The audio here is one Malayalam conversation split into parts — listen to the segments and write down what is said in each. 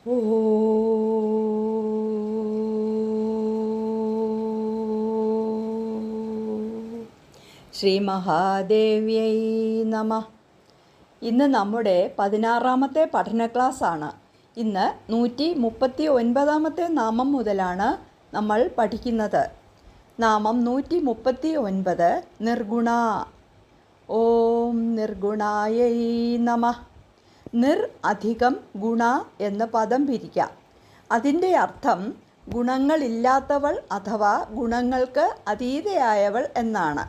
ശ്രീ മഹാദേവ്യൈ നമ. ഇന്ന് നമ്മുടെ പതിനാറാമത്തെ പഠന ക്ലാസ്സാണ്. ഇന്ന് നൂറ്റി മുപ്പത്തി ഒൻപതാമത്തെ നാമം മുതലാണ് നമ്മൾ പഠിക്കുന്നത്. നാമം നൂറ്റി മുപ്പത്തി ഒൻപത് നിർഗുണ. ഓം നിർഗുണായൈ നമ. നിർ അധികം ഗുണ എന്ന പദം പിരിക്കാം. അതിന്റെ അർത്ഥം ഗുണങ്ങളില്ലാത്തവൾ അഥവാ ഗുണങ്ങൾക്ക് അതീതയായവൾ എന്നാണ്.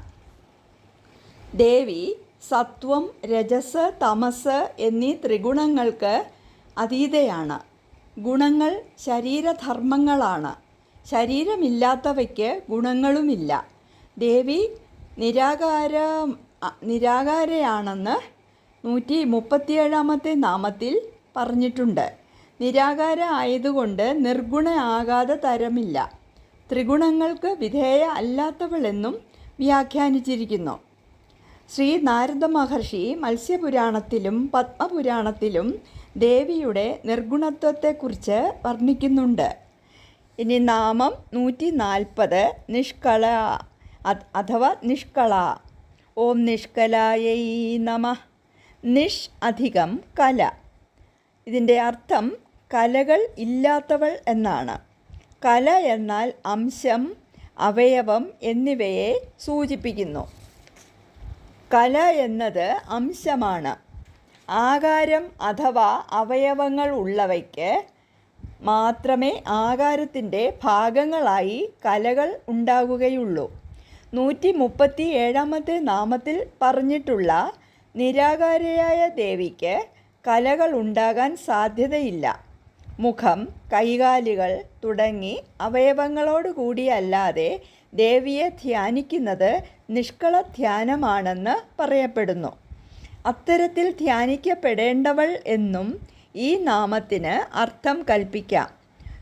ദേവി സത്വം രജസ് തമസ് എന്നീ ത്രിഗുണങ്ങൾക്ക് അതീതയാണ്. ഗുണങ്ങൾ ശരീരധർമ്മങ്ങളാണ്. ശരീരമില്ലാത്തവയ്ക്ക് ഗുണങ്ങളുമില്ല. ദേവി നിരാകാര നിരാകാരയാണെന്ന് നൂറ്റി മുപ്പത്തിയേഴാമത്തെ നാമത്തിൽ പറഞ്ഞിട്ടുണ്ട്. നിരാകാര ആയതുകൊണ്ട് നിർഗുണ ആകാതെ തരമില്ല. ത്രിഗുണങ്ങൾക്ക് വിധേയ അല്ലാത്തവളെന്നും വ്യാഖ്യാനിച്ചിരിക്കുന്നു. ശ്രീ നാരദ മഹർഷി മത്സ്യപുരാണത്തിലും പത്മപുരാണത്തിലും ദേവിയുടെ നിർഗുണത്വത്തെക്കുറിച്ച് വർണിക്കുന്നുണ്ട്. ഇനി നാമം നൂറ്റി നാൽപ്പത് നിഷ്കള അഥവാ നിഷ്കള. ഓം നിഷ്കലായൈ നമ. നിഷ് അധികം കല. ഇതിന്റെ അർത്ഥം കലകൾ ഇല്ലാത്തവൾ എന്നാണ്. കല എന്നാൽ അംശം അവയവം എന്നിവയെ സൂചിപ്പിക്കുന്നു. കല എന്നത് അംശമാണ്. ആകാരം അഥവാ അവയവങ്ങൾ ഉള്ളവയ്ക്ക് മാത്രമേ ആകാരത്തിന്റെ ഭാഗങ്ങളായി കലകൾ ഉണ്ടാകുകയുള്ളൂ. നൂറ്റി മുപ്പത്തി ഏഴാമത്തെ നാമത്തിൽ പറഞ്ഞിട്ടുള്ള നിരാകാരയായ ദേവിക്ക് കലകൾ ഉണ്ടാകാൻ സാധ്യതയില്ല. മുഖം കൈകാലുകൾ തുടങ്ങി അവയവങ്ങളോട് കൂടിയല്ലാതെ ദേവിയെ ധ്യാനിക്കുന്നത് നിഷ്കള ധ്യാനമാണെന്ന് പറയപ്പെടുന്നു. അത്തരത്തിൽ ധ്യാനിക്കപ്പെടേണ്ടവൾ എന്നും ഈ നാമത്തിന് അർത്ഥം കൽപ്പിക്കാം.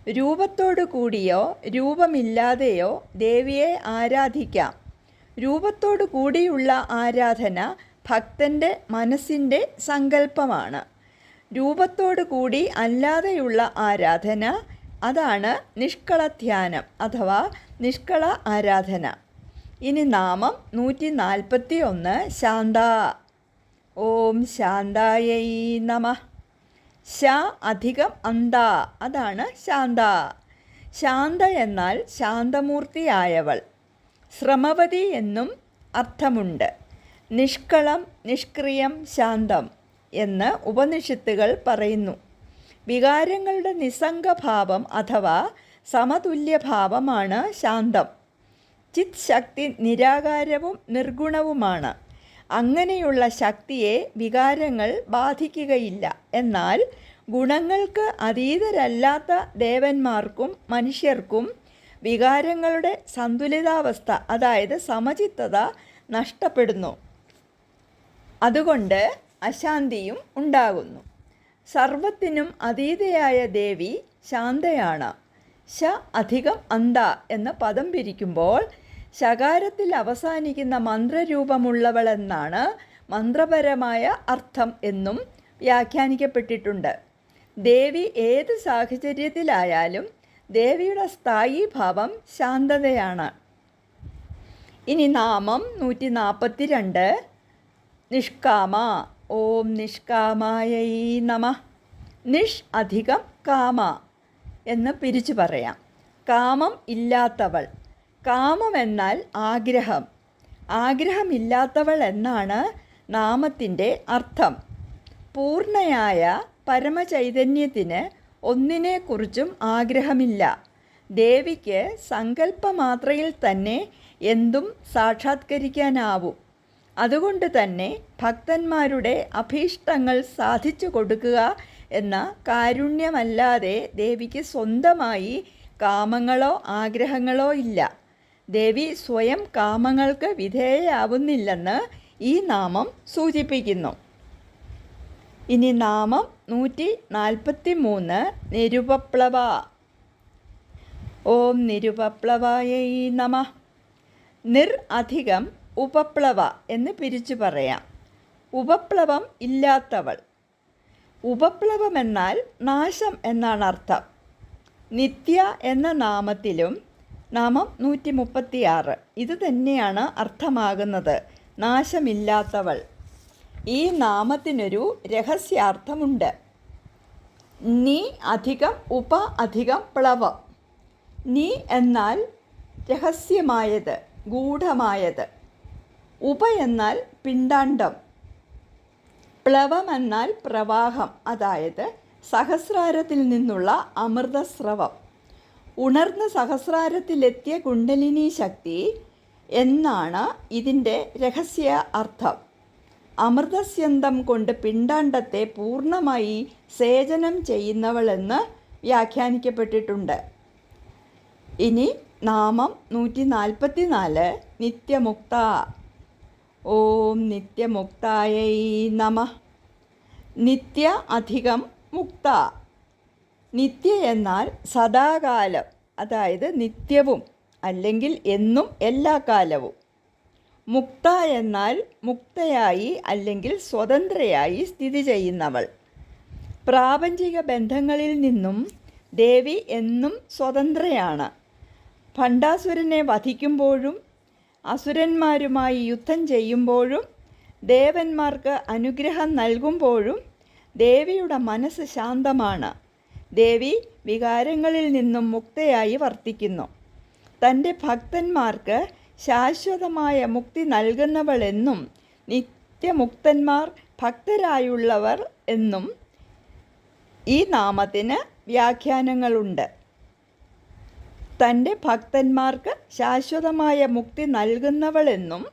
രൂപത്തോടു കൂടിയോ രൂപമില്ലാതെയോ ദേവിയെ ആരാധിക്കാം. രൂപത്തോടു കൂടിയുള്ള ആരാധന ഭക്തന്റെ മനസ്സിന്റെ സങ്കല്പമാണ്. രൂപത്തോടു കൂടി അല്ലാതെയുള്ള ആരാധന അതാണ് നിഷ്കളധ്യാനം അഥവാ നിഷ്കള ആരാധന. ഇനി നാമം നൂറ്റി നാൽപ്പത്തി ഒന്ന് ശാന്ത. ഓം ശാന്തായൈ നമ. ശ അധികം അന്ത അതാണ് ശാന്ത. ശാന്ത എന്നാൽ ശാന്തമൂർത്തിയായവൾ. ശ്രമവതി എന്നും അർത്ഥമുണ്ട്. നിഷ്കളം നിഷ്ക്രിയം ശാന്തം എന്ന് ഉപനിഷത്തുകൾ പറയുന്നു. വികാരങ്ങളുടെ നിസ്സംഗഭാവം അഥവാ സമതുല്യഭാവമാണ് ശാന്തം. ചിത് ശക്തി നിരാകാരവും നിർഗുണവുമാണ്. അങ്ങനെയുള്ള ശക്തിയെ വികാരങ്ങൾ ബാധിക്കുകയില്ല. എന്നാൽ ഗുണങ്ങൾക്ക് അതീതരല്ലാത്ത ദേവന്മാർക്കും മനുഷ്യർക്കും വികാരങ്ങളുടെ സന്തുലിതാവസ്ഥ അതായത് സമചിത്തത നഷ്ടപ്പെടുന്നു. അതുകൊണ്ട് അശാന്തിയും ഉണ്ടാകുന്നു. സർവത്തിനും അതീതയായ ദേവി ശാന്തയാണ്. ശ അധികം അന്ത എന്ന പദം പിരിക്കുമ്പോൾ ശകാരത്തിൽ അവസാനിക്കുന്ന മന്ത്രരൂപമുള്ളവളെന്നാണ് മന്ത്രപരമായ അർത്ഥം എന്നും വ്യാഖ്യാനിക്കപ്പെട്ടിട്ടുണ്ട്. ദേവി ഏത് സാഹചര്യത്തിലായാലും ദേവിയുടെ സ്ഥായി ഭാവം ശാന്തതയാണ്. ഇനി നാമം നൂറ്റി നാൽപ്പത്തി രണ്ട് നിഷ്കാമ. ഓം നിഷ്കാമായൈ നമ. നിഷ് അധികം കാമ എന്ന് പിരിച്ചു പറയാം. കാമം ഇല്ലാത്തവൾ. കാമം എന്നാൽ ആഗ്രഹം. ആഗ്രഹമില്ലാത്തവൾ എന്നാണ് നാമത്തിന്റെ അർത്ഥം. പൂർണയായ പരമചൈതന്യത്തിന് ഒന്നിനെക്കുറിച്ചും ആഗ്രഹമില്ല. ദേവിക്ക് സങ്കല്പമാത്രയിൽ തന്നെ എന്തും സാക്ഷാത്കരിക്കാനാവും. അതുകൊണ്ട് തന്നെ ഭക്തന്മാരുടെ അഭീഷ്ടങ്ങൾ സാധിച്ചു കൊടുക്കുക എന്ന കാരുണ്യമല്ലാതെ ദേവിക്ക് സ്വന്തമായി കാമങ്ങളോ ആഗ്രഹങ്ങളോ ഇല്ല. ദേവി സ്വയം കാമങ്ങൾക്ക് വിധേയയാവുന്നില്ലെന്ന് ഈ നാമം സൂചിപ്പിക്കുന്നു. ഇനി നാമം നൂറ്റി നാൽപ്പത്തി മൂന്ന് നിരുപപ്ലവ. ഓം നിരുപപ്ലവായൈ നമ. നിർ അധികം ഉപപ്ലവ എന്ന് പിരിച്ചു പറയാം. ഉപപ്ലവം ഇല്ലാത്തവൾ. ഉപപ്ലവം എന്നാൽ നാശം എന്നാണ് അർത്ഥം. നിത്യ എന്ന നാമത്തിലും നാമം നൂറ്റി മുപ്പത്തിയാറ് ഇത് തന്നെയാണ് അർത്ഥമാകുന്നത്. നാശമില്ലാത്തവൾ. ഈ നാമത്തിനൊരു രഹസ്യാർത്ഥമുണ്ട്. നീ അധികം ഉപ അധികം പ്ലവം. നീ എന്നാൽ രഹസ്യമായത് ഗൂഢമായത്. ഉപ എന്നാൽ പിണ്ടാണ്ടം പ്ലവം എന്നാൽ പ്രവാഹം അതായത് സഹസ്രാരത്തിൽ നിന്നുള്ള അമൃതസ്രവം. ഉണർന്ന സഹസ്രാരത്തിലെത്തിയ കുണ്ടലിനി ശക്തി എന്നാണ് ഇതിന്റെ രഹസ്യ അർത്ഥം. അമൃതസ്യന്തം കൊണ്ട് പിണ്ടാണ്ടത്തെ പൂർണമായി സേചനം ചെയ്യുന്നവളെന്ന് വ്യാഖ്യാനിക്കപ്പെട്ടിട്ടുണ്ട്. ഇനി നാമം നൂറ്റി നാൽപ്പത്തി നാല് നിത്യമുക്ത. ഓം നിത്യമുക്തായൈ നമ. നിത്യ അധികം മുക്ത. നിത്യ എന്നാൽ സദാകാലം അതായത് നിത്യവും അല്ലെങ്കിൽ എന്നും എല്ലാ കാലവും. മുക്ത എന്നാൽ മുക്തയായി അല്ലെങ്കിൽ സ്വതന്ത്രയായി സ്ഥിതി ചെയ്യുന്നവൾ. പ്രാപഞ്ചിക ബന്ധങ്ങളിൽ നിന്നും ദേവി എന്നും സ്വതന്ത്രയാണ്. ഭണ്ഡാസുരനെ വധിക്കുമ്പോഴും അസുരന്മാരുമായി യുദ്ധം ചെയ്യുമ്പോഴും ദേവന്മാർക്ക് അനുഗ്രഹം നൽകുമ്പോഴും ദേവിയുടെ മനസ്സ് ശാന്തമാണ്. ദേവി വികാരങ്ങളിൽ നിന്നും മുക്തയായി വർത്തിക്കുന്നു. തന്റെ ഭക്തന്മാർക്ക് ശാശ്വതമായ മുക്തി നൽകുന്നവളെന്നും നിത്യമുക്തന്മാർ ഭക്തരായുള്ളവർ എന്നും ഈ നാമത്തിന് വ്യാഖ്യാനങ്ങളുണ്ട്. തന്റെ ഭക്തന്മാർക്ക് ശാശ്വതമായ മുക്തി നൽകുന്നവളെന്നും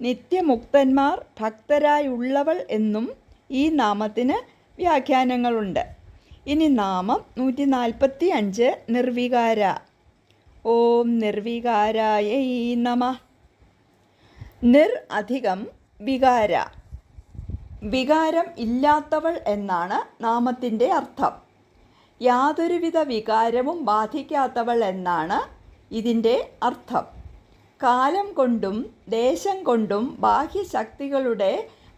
നിത്യമുക്തന്മാർ ഭക്തരായുള്ളവൾ എന്നും ഈ നാമത്തിന് വ്യാഖ്യാനങ്ങളുണ്ട്. ഇനി നാമം നൂറ്റി നാൽപ്പത്തി അഞ്ച് നിർവികാര. ഓം നിർവികാരായ നമ. നിർ അധികം വികാര. വികാരം ഇല്ലാത്തവൾ എന്നാണ് നാമത്തിന്റെ അർത്ഥം. യാതൊരുവിധ വികാരവും ബാധിക്കാത്തവൾ എന്നാണ് ഇതിന്റെ അർത്ഥം. കാലം കൊണ്ടും ദേശം കൊണ്ടും ബാഹ്യശക്തികളുടെ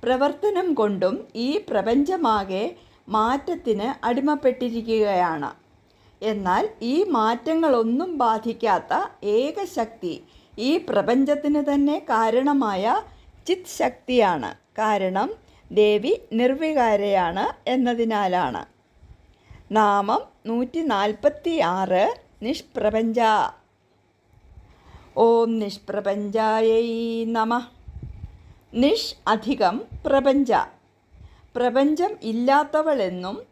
പ്രവർത്തനം കൊണ്ടും ഈ പ്രപഞ്ചമാകെ മാറ്റത്തിന് അടിമപ്പെട്ടിരിക്കുകയാണ്. എന്നാൽ ഈ മാറ്റങ്ങളൊന്നും ബാധിക്കാത്ത ഏക ശക്തി ഈ പ്രപഞ്ചത്തിന് തന്നെ കാരണമായ ചിത് ശക്തിയാണ്. കാരണം ദേവി നിർവികാരയാണ് എന്നതിനാലാണ്. നാമം നൂറ്റി നാൽപ്പത്തി ആറ് നിഷ്പ്രപഞ്ച. ഓം നിഷ്പ്രപഞ്ചായൈ നമ. നിഷ് അധികം പ്രപഞ്ച. പ്രപഞ്ചം ഇല്ലാത്തവളെന്നും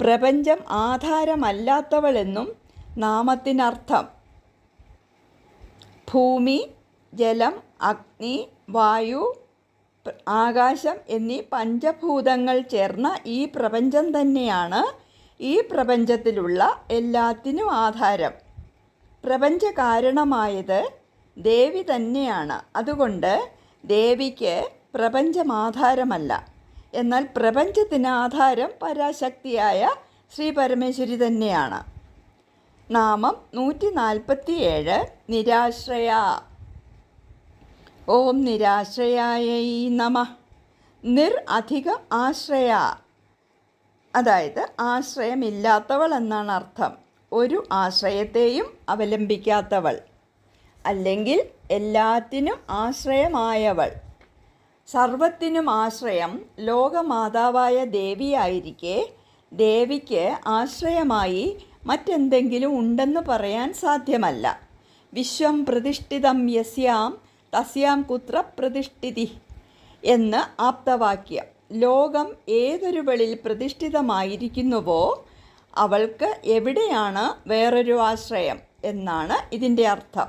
പ്രപഞ്ചം ആധാരമല്ലാത്തവളെന്നും നാമത്തിനർത്ഥം. ഭൂമി ജലം അഗ്നി വായു ആകാശം എന്നീ പഞ്ചഭൂതങ്ങൾ ചേർന്ന ഈ പ്രപഞ്ചം തന്നെയാണ് ഈ പ്രപഞ്ചത്തിലുള്ള എല്ലാത്തിനും ആധാരം. പ്രപഞ്ച കാരണമായത് ദേവി തന്നെയാണ്. അതുകൊണ്ട് ദേവിക്ക് പ്രപഞ്ചമാധാരമല്ല എന്നാൽ പ്രപഞ്ചത്തിന് ആധാരം പരാശക്തിയായ ശ്രീ പരമേശ്വരി തന്നെയാണ്. നാമം നൂറ്റി നാൽപ്പത്തിയേഴ് നിരാശ്രയ. ഓം നിരാശ്രയായൈ നമ. നിർ അധിക ആശ്രയ. അതായത് ആശ്രയമില്ലാത്തവൾ എന്നാണ് അർത്ഥം. ഒരു ആശ്രയത്തെയും അവലംബിക്കാത്തവൾ. അല്ലെങ്കിൽ എല്ലാത്തിനും ആശ്രയമായവൾ. സർവത്തിനും ആശ്രയം ലോകമാതാവായ ദേവിയായിരിക്കെ ദേവിക്ക് ആശ്രയമായി മറ്റെന്തെങ്കിലും ഉണ്ടെന്ന് പറയാൻ സാധ്യമല്ല. വിശ്വം പ്രതിഷ്ഠിതം യസ്യാം തസ്യാം കുത്ര പ്രതിഷ്ഠിതി എന്ന് ആപ്തവാക്യം. ലോകം ഏതൊരുവളിൽ പ്രതിഷ്ഠിതമായിരിക്കുന്നുവോ അവൾക്ക് എവിടെയാണ് വേറൊരു ആശ്രയം എന്നാണ് ഇതിന്റെ അർത്ഥം.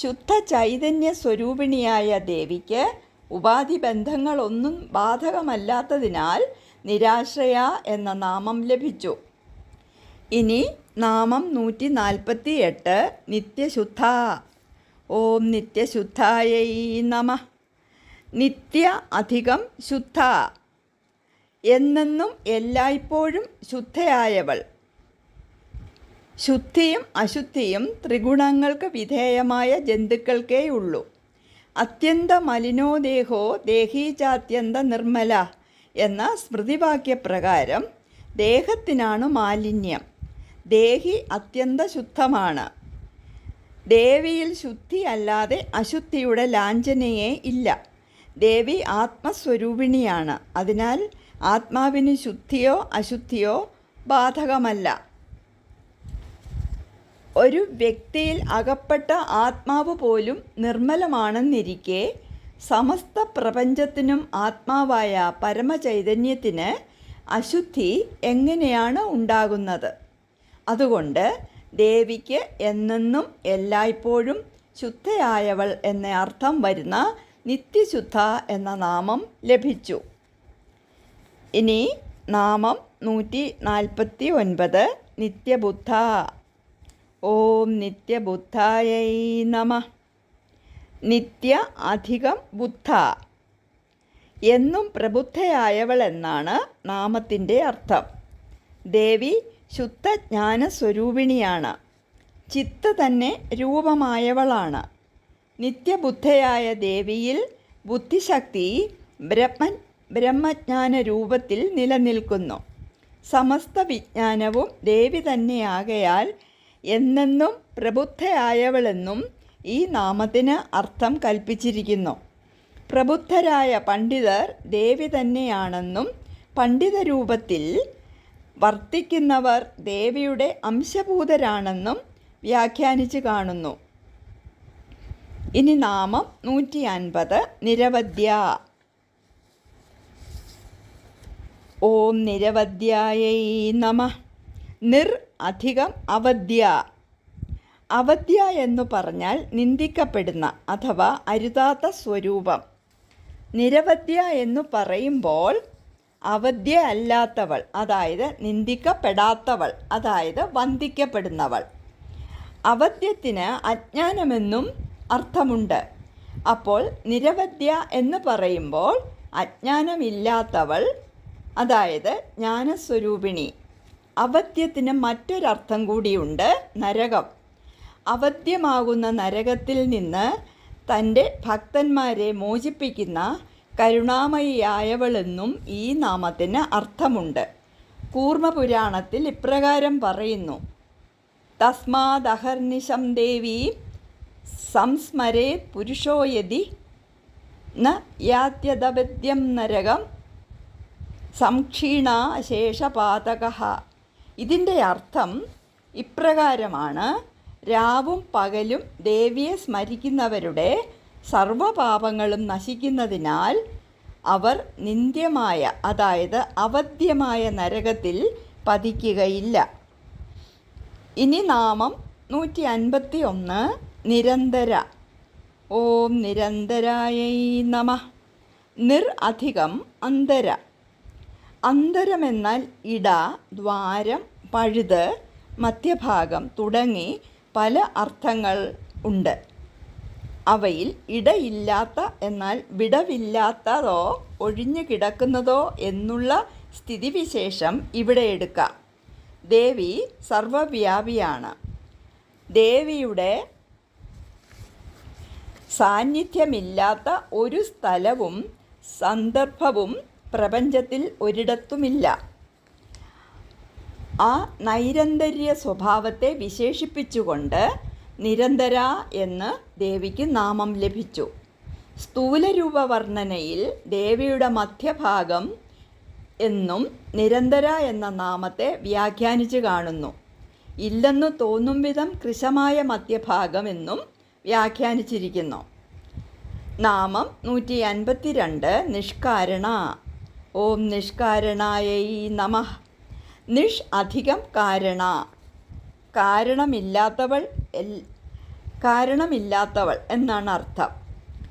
ശുദ്ധ ചൈതന്യ സ്വരൂപിണിയായ ദേവിക്ക് ഉപാധി ബന്ധങ്ങളൊന്നും ബാധകമല്ലാത്തതിനാൽ നിരാശ്രയ എന്ന നാമം ലഭിച്ചു. ഇനി നാമം നൂറ്റി നാൽപ്പത്തി എട്ട് നിത്യശുദ്ധ. ഓം നിത്യശുദ്ധായൈ നമ. നിത്യ അധികം ശുദ്ധ എന്നെന്നും എല്ലായ്പ്പോഴും ശുദ്ധയായവൾ. ശുദ്ധിയും അശുദ്ധിയും ത്രിഗുണങ്ങൾക്ക് വിധേയമായ ജന്തുക്കൾക്കേ ഉള്ളൂ അത്യന്ത മലിനോ ദേഹോ ദേഹീചാത്യന്ത നിർമ്മല എന്ന സ്മൃതിവാക്യപ്രകാരം ദേഹത്തിനാണ് മാലിന്യം. ദേഹി അത്യന്ത ശുദ്ധമാണ്. ദേവിയിൽ ശുദ്ധി അല്ലാതെ അശുദ്ധിയുടെ ലാഞ്ചനയെ ഇല്ല. ദേവി ആത്മസ്വരൂപിണിയാണ്. അതിനാൽ ആത്മാവിന് ശുദ്ധിയോ അശുദ്ധിയോ ബാധകമല്ല. ഒരു വ്യക്തിയിൽ അകപ്പെട്ട ആത്മാവ് പോലും നിർമ്മലമാണെന്നിരിക്കെ സമസ്ത പ്രപഞ്ചത്തിനും ആത്മാവായ പരമചൈതന്യത്തിന് അശുദ്ധി എങ്ങനെയാണ് ഉണ്ടാകുന്നത്? അതുകൊണ്ട് ദേവിക്ക് എന്നെന്നും എല്ലായ്പ്പോഴും ശുദ്ധയായവൾ എന്ന അർത്ഥം വരുന്ന നിത്യശുദ്ധ എന്ന നാമം ലഭിച്ചു. ഇനി നാമം നൂറ്റി നാൽപ്പത്തി ഒൻപത് നിത്യബുദ്ധ. ഓം നിത്യബുദ്ധായൈ നമ. നിത്യ അധികം ബുദ്ധ. എന്നും പ്രബുദ്ധയായവൾ എന്നാണ് നാമത്തിന്റെ അർത്ഥം. ദേവി ശുദ്ധജ്ഞാന സ്വരൂപിണിയാണ് ചിത്ത തന്നെ രൂപമായവളാണ്. നിത്യബുദ്ധയായ ദേവിയിൽ ബുദ്ധിശക്തി ബ്രഹ്മൻ ബ്രഹ്മജ്ഞാന രൂപത്തിൽ നിലനിൽക്കുന്നു. സമസ്ത വിജ്ഞാനവും ദേവി തന്നെയാകയാൽ എന്നെന്നും പ്രബുദ്ധയായവളെന്നും ഈ നാമത്തിന് അർത്ഥം കൽപ്പിച്ചിരിക്കുന്നു. പ്രബുദ്ധരായ പണ്ഡിതർ ദേവി തന്നെയാണെന്നും പണ്ഡിത രൂപത്തിൽ വർത്തിക്കുന്നവർ ദേവിയുടെ അംശഭൂതരാണെന്നും വ്യാഖ്യാനിച്ചു കാണുന്നു. ഇനി നാമം നൂറ്റി അൻപത് നിരവധ്യ. ഓം നിരവധ്യായൈ നമ. നിർ അധികം അവധ്യ. അവധ്യ എന്നു പറഞ്ഞാൽ നിന്ദിക്കപ്പെടുന്ന അഥവാ അരുതാത്ത സ്വരൂപം. നിരവധ്യ എന്നു പറയുമ്പോൾ അവധ്യ അല്ലാത്തവൾ അതായത് നിന്ദിക്കപ്പെടാത്തവൾ അതായത് വന്ദിക്കപ്പെടുന്നവൾ. അവധ്യത്തിന് അജ്ഞാനമെന്നും അർത്ഥമുണ്ട്. അപ്പോൾ നിരവധ്യ എന്ന് പറയുമ്പോൾ അജ്ഞാനമില്ലാത്തവൾ അതായത് ജ്ഞാനസ്വരൂപിണി. അവധ്യത്തിന് മറ്റൊരർത്ഥം കൂടിയുണ്ട് നരകം. അവധ്യമാകുന്ന നരകത്തിൽ നിന്ന് തന്റെ ഭക്തന്മാരെ മോചിപ്പിക്കുന്ന കരുണാമയിയായവളെന്നും ഈ നാമത്തിന് അർത്ഥമുണ്ട്. കൂർമ്മപുരാണത്തിൽ ഇപ്രകാരം പറയുന്നു. തസ്മാദഹർനിശം ദേവി സംസ്മരേ പുരുഷോയതി ന നരകം സംക്ഷീണാശേഷപാതക ഇതിന്റെ അർത്ഥം ഇപ്രകാരമാണ് രാവും പകലും ദേവിയെ സ്മരിക്കുന്നവരുടെ സർവപാപങ്ങളും നശിക്കുന്നതിനാൽ അവർ നിന്ദ്യമായ അതായത് അവധ്യമായ നരകത്തിൽ പതിക്കുകയില്ല. ഇനി നാമം നൂറ്റി അൻപത്തി ഒന്ന് നിരന്തര. ഓം നിരന്തരായൈ നമ. നിർ അധികം അന്തര. അന്തരമെന്നാൽ ഇട ദ്വാരം പഴുത് മധ്യഭാഗം തുടങ്ങി പല അർത്ഥങ്ങൾ ഉണ്ട്. അവയിൽ ഇടയില്ലാത്ത എന്നാൽ വിടവില്ലാത്തതോ ഒഴിഞ്ഞു കിടക്കുന്നതോ എന്നുള്ള സ്ഥിതിവിശേഷം ഇവിടെ എടുക്കാം. ദേവി സർവവ്യാപിയാണ്. ദേവിയുടെ സാന്നിധ്യമില്ലാത്ത ഒരു സ്ഥലവും സന്ദർഭവും പ്രപഞ്ചത്തിൽ ഒരിടത്തുമില്ല. ആ നൈരന്തര്യ സ്വഭാവത്തെ വിശേഷിപ്പിച്ചുകൊണ്ട് നിരന്തര എന്ന് ദേവിക്ക് നാമം ലഭിച്ചു. സ്ഥൂലരൂപ വർണനയിൽ ദേവിയുടെ മധ്യഭാഗം എന്നും നിരന്തര എന്ന നാമത്തെ വ്യാഖ്യാനിച്ചു കാണുന്നു. ഇല്ലെന്നു തോന്നും വിധം കൃശമായ മധ്യഭാഗം എന്നും വ്യാഖ്യാനിച്ചിരിക്കുന്നു. നാമം നൂറ്റി അൻപത്തിരണ്ട് നിഷ്കാരണ. ഓം നിഷ്കാരണായൈ നമ. നിഷ് അധികം കാരണ. കാരണമില്ലാത്തവൾ കാരണമില്ലാത്തവൾ എന്നാണ് അർത്ഥം.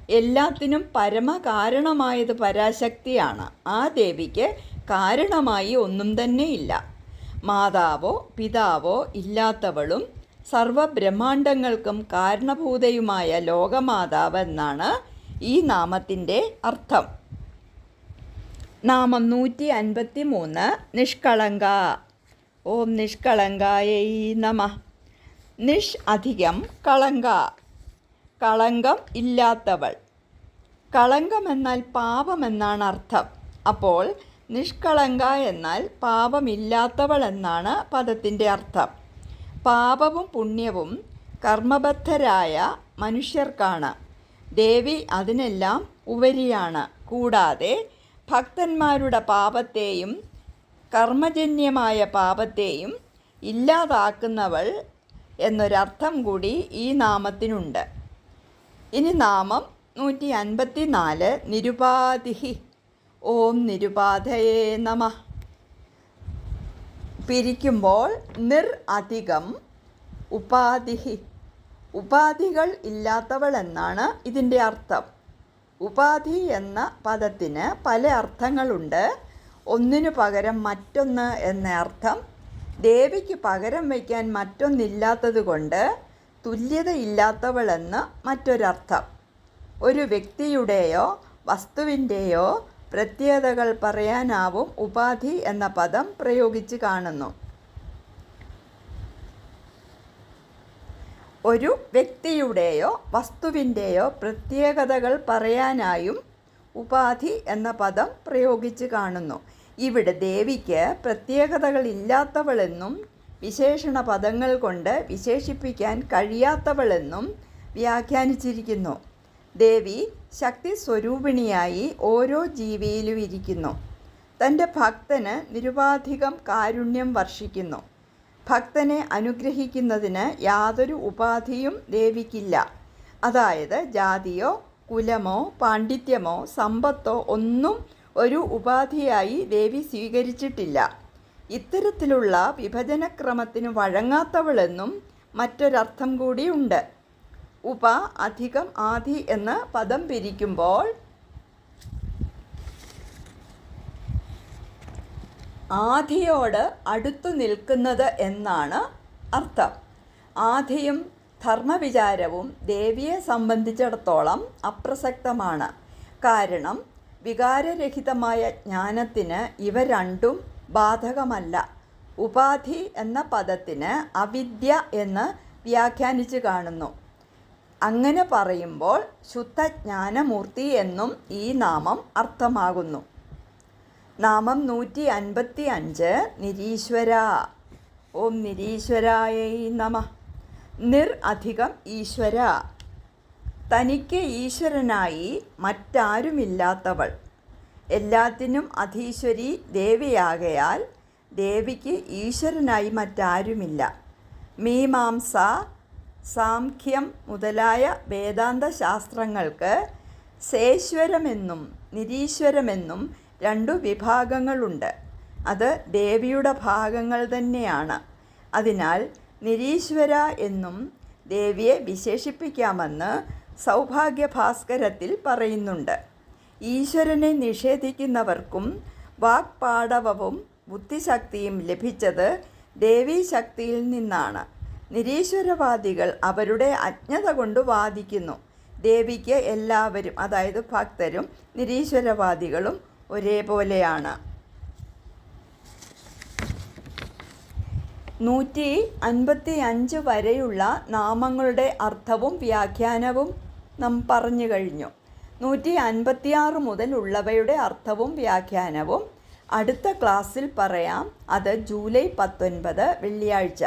എല്ലാത്തിനും പരമകാരണമായത് പരാശക്തിയാണ്. ആ ദേവിക്ക് കാരണമായി ഒന്നും തന്നെ ഇല്ല. മാതാവോ പിതാവോ ഇല്ലാത്തവളും സർവബ്രഹ്മാണ്ടങ്ങൾക്കും കാരണഭൂതയുമായ ലോകമാതാവ് എന്നാണ് ഈ നാമത്തിന്റെ അർത്ഥം. നാമം നൂറ്റി അൻപത്തി മൂന്ന് നിഷ്കളങ്ക. ഓം നിഷ്കളങ്കായൈ നമ. നിഷ് അധികം കളങ്ക. കളങ്കം ഇല്ലാത്തവൾ. കളങ്കം എന്നാൽ പാപമെന്നാണ് അർത്ഥം. അപ്പോൾ നിഷ്കളങ്ക എന്നാൽ പാപമില്ലാത്തവൾ എന്നാണ് പദത്തിന്റെ അർത്ഥം. പാപവും പുണ്യവും കർമ്മബദ്ധരായ മനുഷ്യർക്കാണ്. ദേവി അതിനെല്ലാം ഉപരിയാണ്. കൂടാതെ ഭക്തന്മാരുടെ പാപത്തെയും കർമ്മജന്യമായ പാപത്തെയും ഇല്ലാതാക്കുന്നവൾ എന്നൊരർത്ഥം കൂടി ഈ നാമത്തിനുണ്ട്. ഇനി നാമം നൂറ്റി അൻപത്തി നാല് നിരുപാധിഹി. ഓം നിരുപാധയേ നമ. പിരിക്കുമ്പോൾ നിർ അധികം ഉപാധിഹി. ഉപാധികൾ ഇല്ലാത്തവൾ എന്നാണ് ഇതിന്റെ അർത്ഥം. ഉപാധി എന്ന പദത്തിന് പല അർത്ഥങ്ങളുണ്ട്. ഒന്നിനു പകരം മറ്റൊന്ന് എന്ന അർത്ഥം ദേവിക്ക് പകരം വയ്ക്കാൻ മറ്റൊന്നില്ലാത്തതുകൊണ്ട് തുല്യതയില്ലാത്തവളെന്ന് മറ്റൊരർത്ഥം. ഒരു വ്യക്തിയുടെയോ വസ്തുവിന്റെയോ പ്രത്യേകതകൾ പറയാനാവും ഉപാധി എന്ന പദം പ്രയോഗിച്ച് കാണുന്നു. ഒരു വ്യക്തിയുടെയോ വസ്തുവിന്റെയോ പ്രത്യേകതകൾ പറയാനായും ഉപാധി എന്ന പദം പ്രയോഗിച്ച് കാണുന്നു. ഇവിടെ ദേവിക്ക് പ്രത്യേകതകളില്ലാത്തവളെന്നും വിശേഷണ പദങ്ങൾ കൊണ്ട് വിശേഷിപ്പിക്കാൻ കഴിയാത്തവളെന്നും വ്യാഖ്യാനിച്ചിരിക്കുന്നു. ദേവി ശക്തി സ്വരൂപിണിയായി ഓരോ ജീവിയിലും ഇരിക്കുന്നു. തന്റെ ഭക്തന് നിരുപാധികം കാരുണ്യം വർഷിക്കുന്നു. ഭക്തനെ അനുഗ്രഹിക്കുന്നതിന് യാതൊരു ഉപാധിയും ദേവിക്കില്ല. അതായത് ജാതിയോ കുലമോ പാണ്ഡിത്യമോ സമ്പത്തോ ഒന്നും ഒരു ഉപാധിയായി ദേവി സ്വീകരിച്ചിട്ടില്ല. ഇത്തരത്തിലുള്ള വിഭജനക്രമത്തിന് വഴങ്ങാത്തവളെന്നും മറ്റൊരർത്ഥം കൂടിയുണ്ട് ഉപ അധികം ആധി എന്ന് പദം പിരിക്കുമ്പോൾ ആധിയോട് അടുത്തു നിൽക്കുന്നത് എന്നാണ് അർത്ഥം. ആധിയും ധർമ്മവിചാരവും ദേവിയെ സംബന്ധിച്ചിടത്തോളം അപ്രസക്തമാണ്. കാരണം വികാരരഹിതമായ ജ്ഞാനത്തിന് ഇവ രണ്ടും ബാധകമല്ല. ഉപാധി എന്ന പദത്തിന് അവിദ്യ എന്ന് വ്യാഖ്യാനിച്ചു കാണുന്നു. അങ്ങനെ പറയുമ്പോൾ ശുദ്ധജ്ഞാനമൂർത്തി എന്നും ഈ നാമം അർത്ഥമാകുന്നു. നാമം നൂറ്റി അൻപത്തി അഞ്ച് നിരീശ്വര. ഓം നിരീശ്വരായ നമ. നിർ അധികം ഈശ്വര. തനിക്ക് ഈശ്വരനായി മറ്റാരുമില്ലാത്തവൾ. എല്ലാത്തിനും അധീശ്വരി ദേവിയാകയാൽ ദേവിക്ക് ഈശ്വരനായി മറ്റാരുമില്ല. മീമാംസ സാംഖ്യം മുതലായ വേദാന്ത ശാസ്ത്രങ്ങൾക്ക് സേശ്വരമെന്നും നിരീശ്വരമെന്നും രണ്ടു വിഭാഗങ്ങളുണ്ട്. അത് ദേവിയുടെ ഭാഗങ്ങൾ തന്നെയാണ്. അതിനാൽ നിരീശ്വര എന്നും ദേവിയെ വിശേഷിപ്പിക്കാമെന്ന് സൗഭാഗ്യഭാസ്കരത്തിൽ പറയുന്നുണ്ട്. ഈശ്വരനെ നിഷേധിക്കുന്നവർക്കും വാക്പാടവവും ബുദ്ധിശക്തിയും ലഭിച്ചത് ദേവീശക്തിയിൽ നിന്നാണ്. നിരീശ്വരവാദികൾ അവരുടെ അജ്ഞത കൊണ്ട് വാദിക്കുന്നു. ദേവിക്ക് എല്ലാവരും അതായത് ഭക്തരും നിരീശ്വരവാദികളും ഒരേപോലെയാണ്. നൂറ്റി അൻപത്തി അഞ്ച് വരെയുള്ള നാമങ്ങളുടെ അർത്ഥവും വ്യാഖ്യാനവും നാം പറഞ്ഞു കഴിഞ്ഞു. നൂറ്റി അൻപത്തിയാറ് മുതലുള്ളവയുടെ അർത്ഥവും വ്യാഖ്യാനവും അടുത്ത ക്ലാസ്സിൽ പറയാം. അത് ജൂലൈ പത്തൊൻപത് വെള്ളിയാഴ്ച.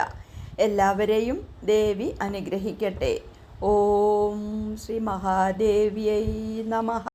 എല്ലാവരെയും ദേവി അനുഗ്രഹിക്കട്ടെ. ഓം ശ്രീ മഹാദേവിയൈ നമഃ